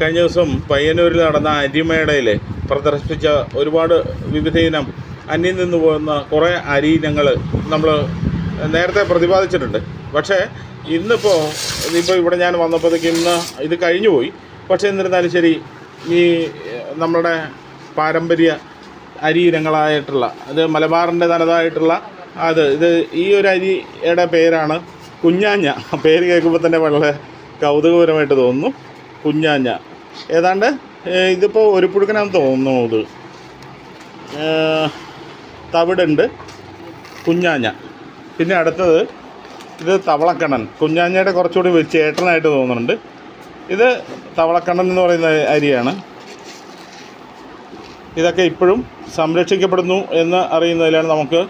കഴിഞ്ഞ ദിവസം പയ്യന്നൂരിൽ നടന്ന അരിമേടയിൽ പ്രദർശിപ്പിച്ച ഒരുപാട് വിവിധ ഇനം അന്യം നിന്ന് പോകുന്ന കുറേ അരി ഇനങ്ങൾ നമ്മൾ നേരത്തെ പ്രതിപാദിച്ചിട്ടുണ്ട്. പക്ഷേ ഇന്നിപ്പോൾ ഇപ്പോൾ ഇവിടെ ഞാൻ വന്നപ്പോഴത്തേക്ക് ഇന്ന് ഇത് കഴിഞ്ഞു പോയി. പക്ഷേ എന്നിരുന്നാലും ശരി ഈ നമ്മുടെ പാരമ്പര്യ അരി ഇനങ്ങളായിട്ടുള്ള അത് മലബാറിന്റെ തനതായിട്ടുള്ള അത് ഇത് ഈ ഒരു അരിയുടെ പേരാണ് കുഞ്ഞാഞ്ഞ. പേര് കേൾക്കുമ്പോൾ തന്നെ വളരെ കൗതുകപരമായിട്ട് തോന്നുന്നു കുഞ്ഞാഞ്ഞ. ഏതാണ്ട് ഇതിപ്പോൾ ഒരു പുഴുക്കനാന്ന് തോന്നുന്നു ഇത്. തവിടുണ്ട് കുഞ്ഞാഞ്ഞ. പിന്നെ അടുത്തത് ഇത് തവളക്കണ്ണൻ. കുഞ്ഞാഞ്ഞയുടെ കുറച്ചുകൂടി ചേട്ടനായിട്ട് തോന്നുന്നുണ്ട്. ഇത് തവളക്കണ്ണൻ എന്ന് പറയുന്ന അരിയാണ്. ഇതൊക്കെ ഇപ്പോഴും സംരക്ഷിക്കപ്പെടുന്നു എന്ന് അറിയുന്നതിലാണ് നമുക്ക്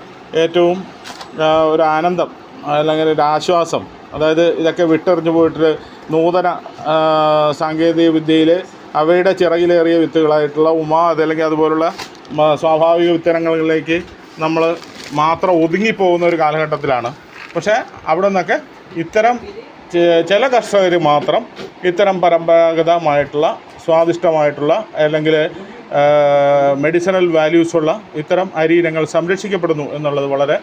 ഏറ്റവും ഒരു ആനന്ദം അല്ലെങ്കിൽ ഒരു ആശ്വാസം. അതായത് ഇതൊക്കെ വിട്ടെറിഞ്ഞു പോയിട്ട് നൂതന സാങ്കേതിക വിദ്യയിൽ അവയുടെ ചിറകിലേറിയ വിത്തുകളായിട്ടുള്ള ഉമ അതല്ലെങ്കിൽ അതുപോലുള്ള സ്വാഭാവിക വിത്തനങ്ങളിലേക്ക് നമ്മൾ മാത്രം ഒതുങ്ങിപ്പോകുന്ന ഒരു കാലഘട്ടത്തിലാണ്. പക്ഷേ അവിടെ നിന്നൊക്കെ ഇത്തരം ചില കർഷകർ മാത്രം ഇത്തരം പരമ്പരാഗതമായിട്ടുള്ള സ്വാദിഷ്ടമായിട്ടുള്ള അല്ലെങ്കിൽ മെഡിസിനൽ വാല്യൂസുള്ള ഇത്തരം അരി ഇനങ്ങൾ സംരക്ഷിക്കപ്പെടുന്നു എന്നുള്ളത് വളരെ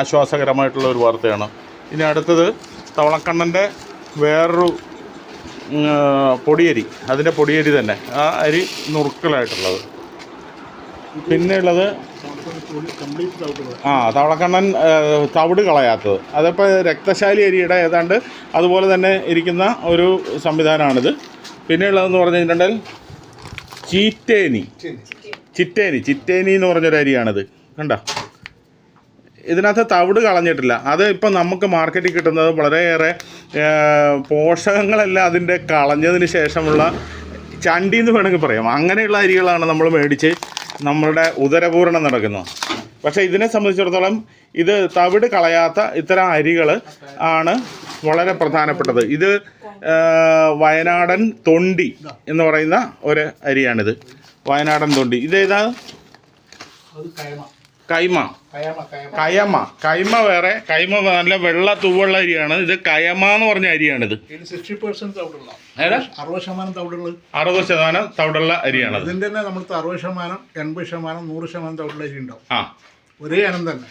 ആശ്വാസകരമായിട്ടുള്ള ഒരു വാർത്തയാണ്. ഇനി അടുത്തത് തവളക്കണ്ണന്റെ വേറൊരു പൊടിയരി. അതിന്റെ പൊടിയരി തന്നെ. ആ അരി നുറുക്കലായിട്ടുള്ളത്. പിന്നെ ഉള്ളത് ആ തവളക്കണ്ണൻ തവിട് കളയാത്തത്. അതിപ്പോൾ രക്തശാലി അരിയുടെ ഏതാണ്ട് അതുപോലെ തന്നെ ഇരിക്കുന്ന ഒരു സംവിധാനമാണിത്. പിന്നെയുള്ളതെന്ന് പറഞ്ഞു കഴിഞ്ഞിട്ടുണ്ടെങ്കിൽ ചീറ്റേനി. ചിറ്റേനി. ചിറ്റേനി എന്ന് പറഞ്ഞൊരു അരിയാണിത്. കണ്ട? ഇതിനകത്ത് തവിട് കളഞ്ഞിട്ടില്ല. അത് ഇപ്പം നമുക്ക് മാർക്കറ്റിൽ കിട്ടുന്നത് വളരെയേറെ പോഷകങ്ങളെല്ലാം അതിന്റെ കളഞ്ഞതിന് ശേഷമുള്ള ചണ്ടി എന്ന് വേണമെങ്കിൽ പറയാം. അങ്ങനെയുള്ള അരികളാണ് നമ്മൾ മേടിച്ച് നമ്മളുടെ ഉദരപൂരണം നടക്കുന്നത്. പക്ഷേ ഇതിനെ സംബന്ധിച്ചിടത്തോളം ഇത് തവിട് കളയാത്ത ഇത്തരം അരികൾ ആണ് വളരെ പ്രധാനപ്പെട്ടത്. ഇത് വയനാടൻ തൊണ്ടി എന്ന് പറയുന്ന ഒരു അരിയാണിത്. വയനാടൻ തൊണ്ടി. ഇതേതാ കൈമ. കയമ കൈമ. വേറെ. കൈമ നല്ല വെള്ള തൂവുള്ള അരിയാണ്. ഇത് കയമ എന്ന് പറഞ്ഞ അരിയാണിത്. അറുപത് ശതമാനം തവിടുള്ളത്. അറുപത് ശതമാനം തവിടുള്ള അരിയാണ് ഇതിന്റെ തന്നെ നമ്മൾ അറുപത് ശതമാനം എൺപത് ശതമാനം നൂറ് ശതമാനം തവിടുള്ള അരി ഉണ്ടാവും. ആ. ഒരേ ഇനം തന്നെ.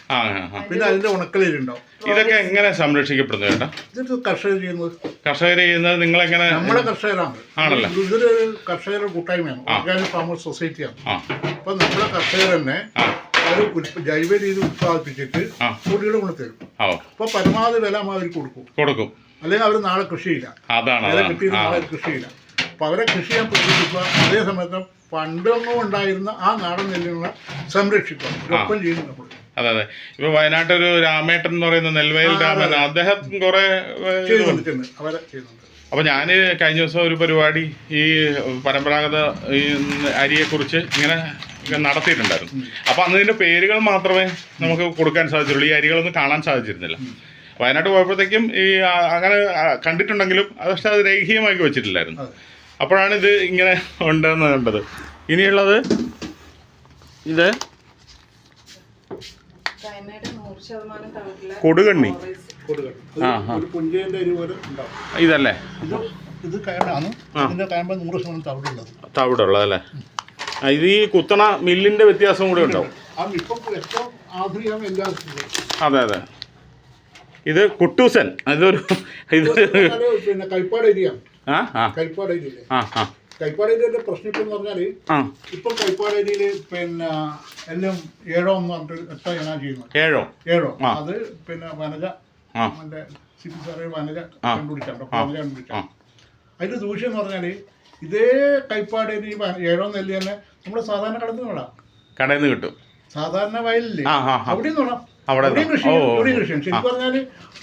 പിന്നെ അതിന്റെ ഉണക്കലരി ഉണ്ടാവും. ഇതൊക്കെ എങ്ങനെ സംരക്ഷിക്കപ്പെടുന്നു ചേട്ടാ? ഇതൊക്കെ കർഷകർ ചെയ്യുന്നത്. കർഷകർ ചെയ്യുന്നത് നിങ്ങൾ എങ്ങനെ നമ്മുടെ കർഷകരാണ്. ആണല്ലേ? ഇത് ഇതൊരു കർഷകരുടെ കൂട്ടായ്മയാണ്. ഓർഗാനിക് ഫാമേഴ്സ് സൊസൈറ്റിയാണ് അപ്പൊ നമ്മുടെ കർഷകർ തന്നെ ഒരു ജൈവ രീതി ഉത്പാദിപ്പിച്ചിട്ട് ആ. പൊടികൾ കൊണ്ട് തരും. അപ്പൊ പരമാവധി വില അവർ കൊടുക്കും. കൊടുക്കും. അല്ലെങ്കിൽ അവർ നാളെ കൃഷിയില്ല. വില കിട്ടിയത് നാളെ കൃഷിയില്ല. അപ്പൊ അവരെ കൃഷി ചെയ്യാൻ പ്രതീക്ഷിക്കുക അതേ സമയത്ത് പണ്ടൊന്നും ഉണ്ടായിരുന്ന ആ നാടൻ നെല്ലിനെ സംരക്ഷിക്കുക. ഒപ്പം ചെയ്യുന്നു നമ്മൾ. അതെ അതെ. ഇപ്പൊ വയനാട്ടൊരു രാമേട്ടൻ എന്ന് പറയുന്ന നെൽവയൽ രാമൻ അദ്ദേഹം കുറെ അപ്പൊ ഞാൻ കഴിഞ്ഞ ദിവസം ഒരു പരിപാടി ഈ പരമ്പരാഗത ഈ അരിയെക്കുറിച്ച് ഇങ്ങനെ നടത്തിയിട്ടുണ്ടായിരുന്നു. അപ്പോൾ അന്ന് ഇതിന്റെ പേരുകൾ മാത്രമേ നമുക്ക് കൊടുക്കാൻ സാധിച്ചുള്ളൂ ഈ അരികളൊന്നും കാണാൻ സാധിച്ചിരുന്നില്ല. വയനാട്ട് പോയപ്പോഴത്തേക്കും ഈ അങ്ങനെ കണ്ടിട്ടുണ്ടെങ്കിലും അത് പക്ഷെ അത് രേഖീയമാക്കി വെച്ചിട്ടില്ലായിരുന്നു. അപ്പോഴാണ് ഇത് ഇങ്ങനെ ഉണ്ടെന്ന് കണ്ടത്. ഇനിയുള്ളത് ഇത് കൊടുകണ്ണി. ഇതല്ലേ? ഇത് ഇത് കയറാണ്. ഇതിന്റെ കയമ്പ നൂറ് ശതമാനം തവിടുള്ളത്. തവിടുള്ളതല്ലേ ആ, ഇത് ഈ കുത്തണ മില്ലിന്റെ വ്യത്യാസം കൂടെ ഉണ്ടാവും. അതെ അതെ. ഇത് കുട്ടൂസൻ. ഇതൊരു ഇത് പിന്നെ കൈപ്പാട് ഏരിയ. ആ ആ. കൈപ്പാട് ഏരിയ ആ ആ. കൈപ്പാട് അരിയുടെ പ്രശ്നം ഇപ്പം എന്ന് പറഞ്ഞാൽ ഇപ്പം കൈപ്പാട് ഏരിയയിൽ പിന്നെ എല്ലാം ഏഴോ എന്ന് പറഞ്ഞിട്ട് എത്ര ഇനാ ചെയ്യുന്നത്. ഏഴോ? ഏഴോ. അത് പിന്നെ വനജ നമ്മുടെ സിറ്റി സാറേ വനജ ആ. വനജ കണ്ടുപിടിച്ച അതിന്റെ ദൂഷ്യം എന്ന് പറഞ്ഞാൽ ഇതേ കൈപ്പാട് ഇനി ഏഴോ നെല്ല് തന്നെ നമ്മുടെ സാധാരണ കടന്നു കൊള്ളാം കടയിൽ നിന്ന് കിട്ടും. സാധാരണ വയലില്ലേ? അവിടെ. കൃഷി. കൃഷി ശരിക്കും പറഞ്ഞാൽ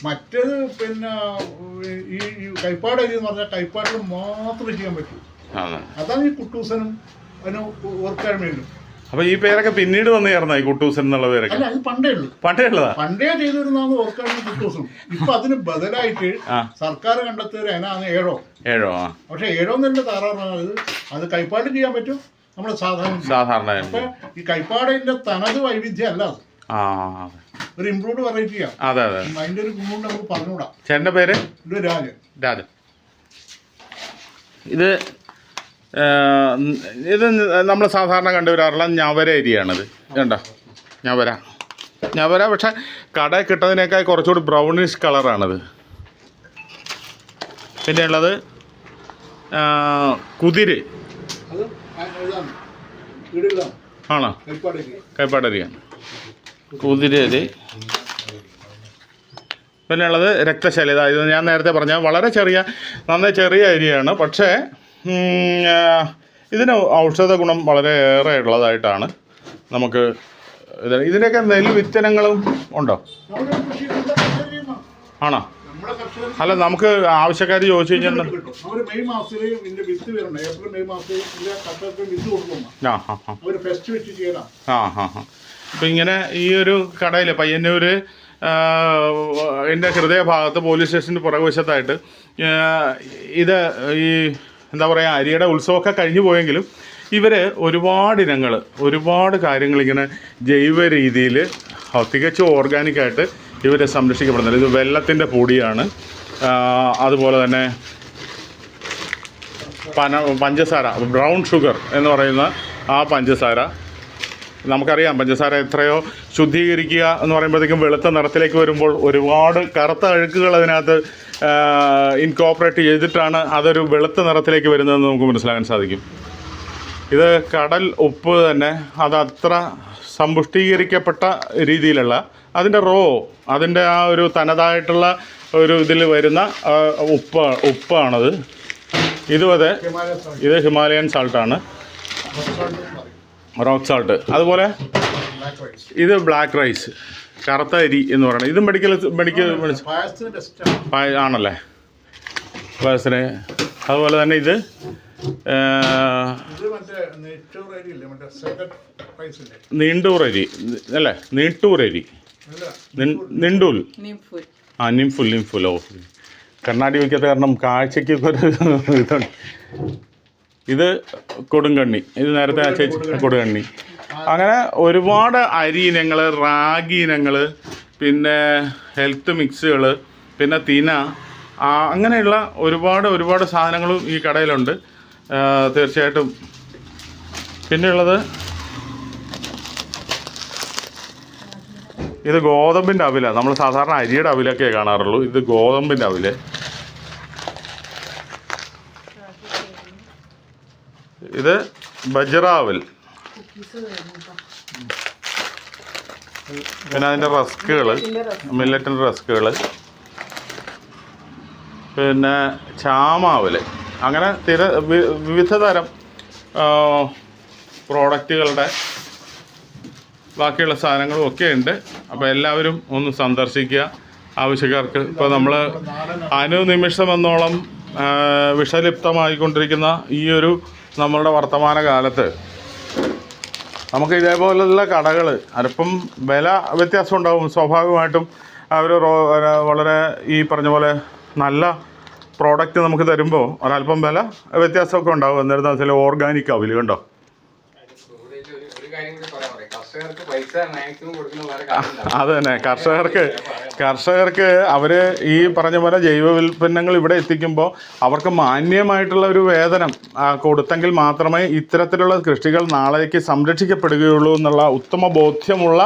മറ്റേത് പിന്നെ ഈ കൈപ്പാട് അരി എന്ന് പറഞ്ഞാൽ കൈപ്പാടിൽ മാത്രമേ ചെയ്യാൻ പറ്റൂ. അതാണ് ഈ കുട്ടൂസനും അതിന് ഓർക്കാഴ്മയിലും അപ്പൊ ഈ പേരൊക്കെ പിന്നീട് വന്നു ചേർന്ന ഈ കുട്ടൂസൻ എന്നുള്ള പേരൊക്കെ? അല്ല അത് പണ്ടേ ഉള്ളൂ. പണ്ടേ ഉള്ളതാ? പണ്ടേ ചെയ്തിരുന്നാണ് ഓർക്കാഴ്മ കുട്ടൂസും. ഇപ്പൊ അതിന് ബദലായിട്ട് സർക്കാർ കണ്ടെത്തിയ അതിനാണ് ഏഴോ. ഏഴോ പക്ഷെ ഏഴോ നെല്ല് താറാറാണത് അത് കൈപ്പാട് ചെയ്യാൻ പറ്റും. നമ്മൾ സാധാരണ. സാധാരണ അപ്പൊ ഈ കൈപ്പാടിന്റെ തനത് വൈവിധ്യം അല്ല അത് ഒരു ഇംപ്രൂവ്ഡ് വെറൈറ്റിയാണ് അതെ അതെ. അതിന്റെ ഒരു ഗുണം നമുക്ക് പറഞ്ഞുകൂടാ. ചേട്ടന്റെ പേര്? രാജൻ. രാജൻ. ഇത് ഇത് നമ്മൾ സാധാരണ കണ്ടുവരാറുള്ള ഞവര അരിയാണിത്. കണ്ടോ? ഞവര. ഞവര പക്ഷേ കടയിൽ കിട്ടുന്നതിനേക്കാൾ കുറച്ചുകൂടി ബ്രൗണിഷ് കളറാണിത്. പിന്നെ ഉള്ളത് കുതിര്. ആണോ? കൈപ്പാടരിയാണ് കുതിരരി പിന്നെയുള്ളത് പിന്നെ ഉള്ളത് രക്തശലിത ഇത് ഞാൻ നേരത്തെ പറഞ്ഞ വളരെ ചെറിയ നന്നായി ചെറിയ അരിയാണ്. പക്ഷേ ഇതിന് ഔഷധ ഗുണം വളരെ ഏറെ ഉള്ളതായിട്ടാണ് നമുക്ക് ഇത്. ഇതിന്റെയൊക്കെ നെൽ വിത്തനങ്ങളും ഉണ്ടോ? ആണോ? അല്ല നമുക്ക് ആവശ്യക്കാർ ചോദിച്ചു കഴിഞ്ഞാൽ ആ ആ ഹാ ഹാ അപ്പം ഇങ്ങനെ ഈ ഒരു കടയിൽ പയ്യന്നൂർ എന്റെ ഹൃദയഭാഗത്ത് പോലീസ് സ്റ്റേഷന്റെ പുറകുവശത്തായിട്ട് ഇത് ഈ എന്താ പറയുക അരിയുടെ ഉത്സവമൊക്കെ കഴിഞ്ഞു പോയെങ്കിലും ഇവർ ഒരുപാട് ഇനങ്ങൾ ഒരുപാട് കാര്യങ്ങൾ ഇങ്ങനെ ജൈവ രീതിയിൽ തികച്ചും ഓർഗാനിക്കായിട്ട് ഇവരെ സംരക്ഷിക്കപ്പെടുന്നുണ്ട് ഇത് വെള്ളത്തിന്റെ പൊടിയാണ്. അതുപോലെ തന്നെ പന പഞ്ചസാര ബ്രൗൺ ഷുഗർ എന്ന് പറയുന്ന ആ പഞ്ചസാര. നമുക്കറിയാം പഞ്ചസാര എത്രയോ ശുദ്ധീകരിക്കുക എന്ന് പറയുമ്പോഴത്തേക്കും വെളുത്ത നിറത്തിലേക്ക് വരുമ്പോൾ ഒരുപാട് കറുത്ത അഴുക്കുകൾ അതിനകത്ത് ഇൻകോപ്പറേറ്റ് ചെയ്തിട്ടാണ് അതൊരു വെളുത്ത നിറത്തിലേക്ക് വരുന്നതെന്ന് നമുക്ക് മനസ്സിലാക്കാൻ സാധിക്കും. ഇത് കടൽ ഉപ്പ് തന്നെ അത് അത്ര സമ്പുഷ്ടീകരിക്കപ്പെട്ട രീതിയിലുള്ള അതിന്റെ റോ അതിന്റെ ആ ഒരു തനതായിട്ടുള്ള ഒരു ഇതിൽ വരുന്ന ഉപ്പ് ഉപ്പാണത്. ഇതും അതെ ഹിമാലയ സോൺ ഇത് ഹിമാലയൻ സാൾട്ടാണ് റോക്ക് സാൾട്ട് അതുപോലെ ഇത് ബ്ലാക്ക് റൈസ് കറുത്ത അരി എന്ന് പറയുന്നത് ഇത് മെഡിക്കൽ മെഡിക്കൽ ആണല്ലേ? പായസത്തിന്. അതുപോലെ തന്നെ ഇത് അരി അല്ലേ? നീട്ടൂർ അരി. അല്ല നിൻ- നിണ്ടൂൽ. ആ നിംഫുൽ നിംഫുൽ. ഓ കണ്ണാടി വയ്ക്കാത്ത കാരണം കാഴ്ചയ്ക്ക് ഒരു ഇതുണ്ട്. ഇത് കൊടുങ്കണ്ണി ഇത് നേരത്തെ ആ ചേച്ചി കൊടുങ്കണ്ണി അങ്ങനെ ഒരുപാട് അരി ഇനങ്ങൾ റാഗി ഇനങ്ങൾ പിന്നെ ഹെൽത്ത് മിക്സുകൾ പിന്നെ തിന അങ്ങനെയുള്ള ഒരുപാട് ഒരുപാട് സാധനങ്ങളും ഈ കടയിലുണ്ട്. തീർച്ചയായിട്ടും. പിന്നെയുള്ളത് ഇത് ഗോതമ്പിന്റെ അവില. നമ്മൾ സാധാരണ അരിയുടെ അവിലൊക്കെ കാണാറുള്ളൂ. ഇത് ഗോതമ്പിന്റെ അവിൽ. ഇത് ബജ്റാവൽ പിന്നെ അതിന്റെ റസ്കുകൾ മില്ലറ്റിന്റെ റസ്കുകൾ പിന്നെ ചാമാവൽ അങ്ങനെ തിര വിവിധ തരം പ്രോഡക്റ്റുകളുടെ ബാക്കിയുള്ള സാധനങ്ങളും ഒക്കെ ഉണ്ട്. അപ്പോൾ എല്ലാവരും ഒന്ന് സന്ദർശിക്കുക. ആവശ്യക്കാർക്ക് ഇപ്പോൾ നമ്മൾ അനുനിമിഷം എന്നോളം വിഷലിപ്തമായിക്കൊണ്ടിരിക്കുന്ന ഈ ഒരു നമ്മളുടെ വർത്തമാന കാലത്ത് നമുക്ക് ഇതേപോലുള്ള കടകൾ അല്പം വില വ്യത്യാസം ഉണ്ടാവും. സ്വാഭാവികമായിട്ടും അവർ വളരെ ഈ പറഞ്ഞ പോലെ നല്ല പ്രോഡക്റ്റ് നമുക്ക് തരുമ്പോൾ ഒരല്പം വില വ്യത്യാസമൊക്കെ ഉണ്ടാവും. എന്നിരുന്നാൽ ചില ഓർഗാനിക് കണ്ടോ? അത് തന്നെ കർഷകർക്ക് കർഷകർക്ക് അവർ ഈ പറഞ്ഞ പോലെ ജൈവ ഉൽപ്പന്നങ്ങൾ ഇവിടെ എത്തിക്കുമ്പോൾ അവർക്ക് മാന്യമായിട്ടുള്ള ഒരു വേതനം ആ, കൊടുത്തെങ്കിൽ മാത്രമേ ഇത്തരത്തിലുള്ള കൃഷികൾ നാളേക്ക് സംരക്ഷിക്കപ്പെടുകയുള്ളൂ എന്നുള്ള ഉത്തമ ബോധ്യമുള്ള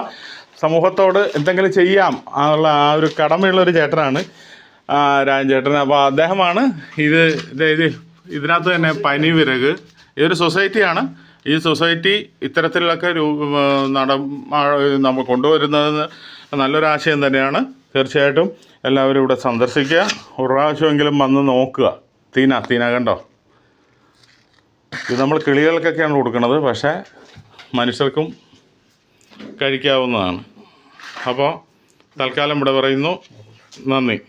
സമൂഹത്തോട് എന്തെങ്കിലും ചെയ്യാം എന്നുള്ള ആ ഒരു കടമയുള്ള ഒരു ചേട്ടനാണ് ചേട്ടൻ. അപ്പോൾ അദ്ദേഹമാണ് ഇത് ഇത് ഇത് ഇതിനകത്ത് തന്നെ പനി വിറക് ഇതൊരു സൊസൈറ്റിയാണ് ഈ സൊസൈറ്റി ഇത്തരത്തിലൊക്കെ നട നമ്മൾ കൊണ്ടുവരുന്നത് നല്ലൊരു ആശയം തന്നെയാണ്. തീർച്ചയായിട്ടും എല്ലാവരും ഇവിടെ സന്ദർശിക്കുക. ഒരു പ്രാവശ്യമെങ്കിലും വന്ന് നോക്കുക. തീന തീന കണ്ടോ? ഇത് നമ്മൾ കിളികൾക്കൊക്കെയാണ് കൊടുക്കുന്നത്. പക്ഷേ മനുഷ്യർക്കും കഴിക്കാവുന്നതാണ്. അപ്പോൾ തൽക്കാലം ഇവിടെ പറയുന്നു. നന്ദി.